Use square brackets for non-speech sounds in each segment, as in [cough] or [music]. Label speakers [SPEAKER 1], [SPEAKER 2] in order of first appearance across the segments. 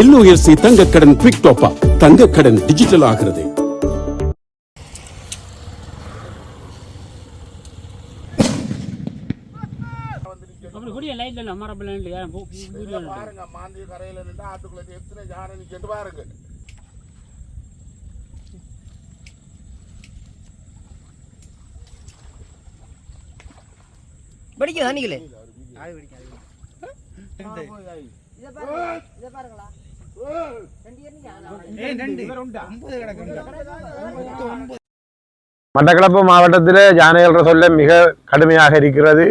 [SPEAKER 1] LOLC தங்கக்கடன் quick டோப்பா தங்கக்கடன் டிஜிட்டல் ஆகிறது.
[SPEAKER 2] கூடிய லைட்ல வீடியோ
[SPEAKER 3] பாருங்க. மாந்தி கரையில நின்று ஆத்துக்குள்ள எத்தனை யானை நிற்கிட்டு பாருங்க.
[SPEAKER 4] படிக்க தண்ணிகளே
[SPEAKER 5] மட்டக்களப்பு மாவட்டத்தில் யானைகள் சொல்ல மிக கடுமையாக இருக்கிறது.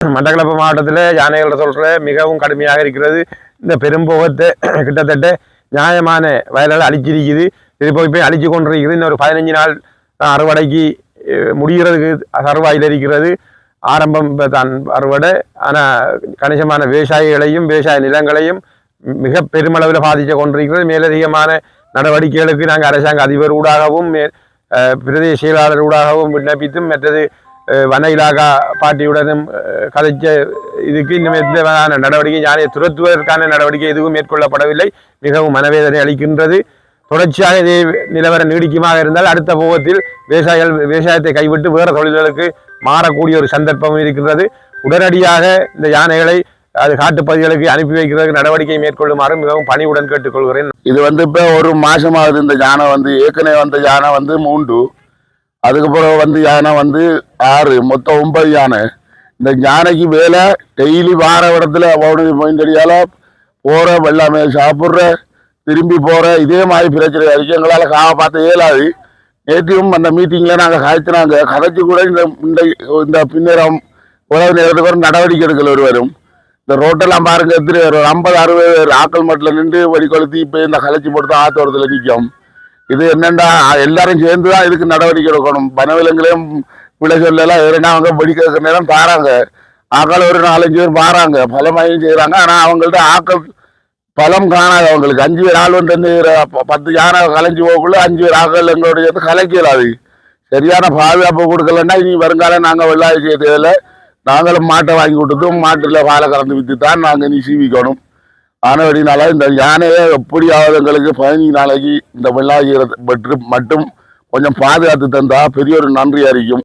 [SPEAKER 5] மட்டக்களப்பு மாவட்டத்தில் யானைகள் சொல்ற மிகவும் கடுமையாக இருக்கிறது. இந்த பெரும்போகத்தை [clears throat] கிட்டத்தட்ட நியாயமான வயல்களை அழிச்சிருக்குது. இது போய் போய் அழிச்சு கொண்டிருக்கிறது. இன்னொரு பதினஞ்சு நாள் அறுவடைக்கு முடிகிறதுக்கு தருவாயில் இருக்கிறது. ஆரம்பம் தான் அறுவடை. ஆனால் கணிசமான விவசாயிகளையும் விவசாய நிலங்களையும் மிக பெருமளவில் பாதித்து கொண்டிருக்கிறது. மேலதிகமான நடவடிக்கைகளுக்கு நாங்கள் அரசாங்க அதிபர் ஊடாகவும் மே- பிரதேச செயலாளர் ஊடாகவும் விண்ணப்பித்தும் மற்றது வன இலாகா பாட்டியுடனும் கதைச்ச இதுக்கு இன்னும் எந்த நடவடிக்கை யானையை துரத்துவதற்கான நடவடிக்கை எதுவும் மேற்கொள்ளப்படவில்லை. மிகவும் மனவேதனை அளிக்கின்றது. தொடர்ச்சியாக இதே நிலவரம் நீடிக்குமாக இருந்தால் அடுத்த போகத்தில் விவசாயிகள் விவசாயத்தை கைவிட்டு வேறு தொழில்களுக்கு மாறக்கூடிய ஒரு சந்தர்ப்பம் இருக்கின்றது. உடனடியாக இந்த யானைகளை அது காட்டுப்பகுதிகளுக்கு அனுப்பி வைக்கிறதுக்கு நடவடிக்கை மேற்கொள்ளுமாறு மிகவும் பணிவுடன் கேட்டுக்கொள்கிறேன்.
[SPEAKER 3] இது வந்து இப்போ ஒரு மாசமாவது இந்த யானை வந்து ஏற்கனவே வந்த யானை வந்து மூன்று. அதுக்கப்புறம் வந்து யானை வந்து ஆறு மொத்தம் ஒன்பது யானை. இந்த யானைக்கு வேலை டெய்லி வார இடத்துல அவனுக்கு மொயந்தடியால போகிற வெள்ளாமை சாப்பிட்ற திரும்பி போகிற இதே மாதிரி பிரச்சனை இருக்கு. எங்களால் காவை பார்த்து இயலாது. நேற்றையும் அந்த மீட்டிங்கில் நாங்கள் காய்ச்சினாங்க கதைச்சி கூட இந்த இந்த இந்த பின்னேரம் உழவு நேரத்துக்கு ஒரு நடவடிக்கை எடுக்கல ஒருவரும். இந்த ரோட்டெல்லாம் பாருங்க எத்தனை ஒரு ஐம்பது அறுபது பேர். ஆக்கள் மட்டில் நின்று வழி கொளுத்தி இப்போ இந்த கலைச்சி போட்டு தான் ஆத்தோரத்தில் நிற்கும் இது என்னென்னா எல்லாரும் சேர்ந்து தான் இதுக்கு நடவடிக்கை எடுக்கணும். வனவிலங்குலையும் விளை சொல்லலாம் எதுனா அவங்க வெடிக்கிற நேரம் தாராங்க ஆக்கள் ஒரு நாலஞ்சு பேர் பாராங்க பலமாயும் செய்கிறாங்க ஆனால் அவங்கள்ட்ட ஆக்கள் பலம் காணாது அவங்களுக்கு அஞ்சு பேர் ஆள் வந்து பத்து யானை கலைஞ்சு போகக்குள்ள அஞ்சு பேர் ஆக்கள் எங்களோட சேர்த்து கலைக்கலாது சரியான பாதுகாப்பு கொடுக்கலன்னா இனி வருங்காலம் நாங்கள் வெள்ளாய் செய்ய நாங்களும் மாட்டை வாங்கி கொடுத்தும் மாட்டில் பாலை கலந்து விற்று தான் நாங்கள் இனி சீவிக்கணும். ஆனபடினால இந்த யானையை எப்படியாவது எங்களுக்கு பதினஞ்சு நாளைக்கு இந்த வெள்ளாயிரத்தை மட்டும் கொஞ்சம் பாதுகாத்து தந்தால் பெரிய ஒரு நன்றி அறிக்கும்